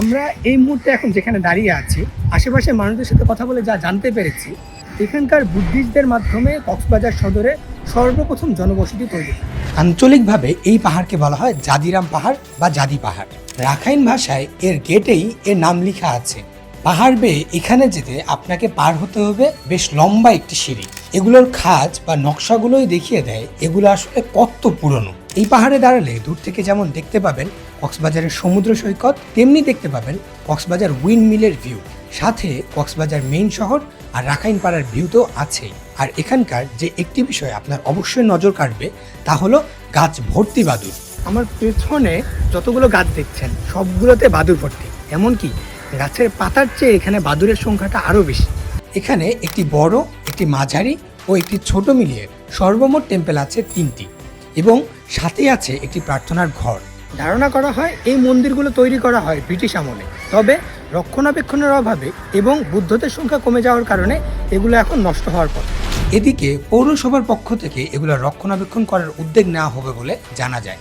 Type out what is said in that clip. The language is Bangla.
আমরা এই মুহূর্তে এখন যেখানে দাঁড়িয়ে আছি আশেপাশে মানুষদের সাথে কথা বলে যা জানতে পেরেছি, এখানকার বুদ্ধিস্টদের মাধ্যমে কক্সবাজার সদরে সর্বপ্রথম জনবসতি তৈরি আঞ্চলিকভাবে এই পাহাড়কে বলা হয় জাদিরাম পাহাড় বা জাদি পাহাড়। রাখাইন ভাষায় এর গেটেই এর নাম লেখা আছে। পাহাড় বেয়ে এখানে যেতে আপনাকে পার হতে হবে বেশ লম্বা একটি সিঁড়ি। এগুলোর খাজ বা নকশাগুলোই দেখিয়ে দেয় এগুলো আসলে কত পুরনো। এই পাহাড়ে দাঁড়ালে দূর থেকে যেমন দেখতে পাবেন কক্সবাজারের সমুদ্র সৈকত, তেমনি দেখতে পাবেন কক্সবাজার উইন্ড মিলের ভিউ। সাথে কক্সবাজার মেইন শহর আর রাখাইন পাড়ার ভিউ তো আছেই আর এখানকার যে একটি বিষয় আপনার অবশ্যই নজর কাটবে তা হলো গাছ ভর্তি বাদুর আমার পেছনে যতগুলো গাছ দেখছেন, সবগুলোতে বাদুর ভর্তি। এমনকি গাছের পাতার চেয়ে এখানে বাদুরের সংখ্যাটা আরও বেশি। এখানে একটি বড়, একটি মাঝারি ও একটি ছোট মিলিয়ে সর্বমোট টেম্পেল আছে তিনটি এবং সাথে আছে একটি প্রার্থনার ঘর। ধারণা করা হয় এই মন্দিরগুলো তৈরি করা হয় ব্রিটিশ আমলে। তবে রক্ষণাবেক্ষণের অভাবে এবং বুদ্ধদের সংখ্যা কমে যাওয়ার কারণে এগুলো এখন নষ্ট হওয়ার পর এদিকে পৌরসভার পক্ষ থেকে এগুলো রক্ষণাবেক্ষণ করার উদ্যোগ নেওয়া হবে বলে জানা যায়।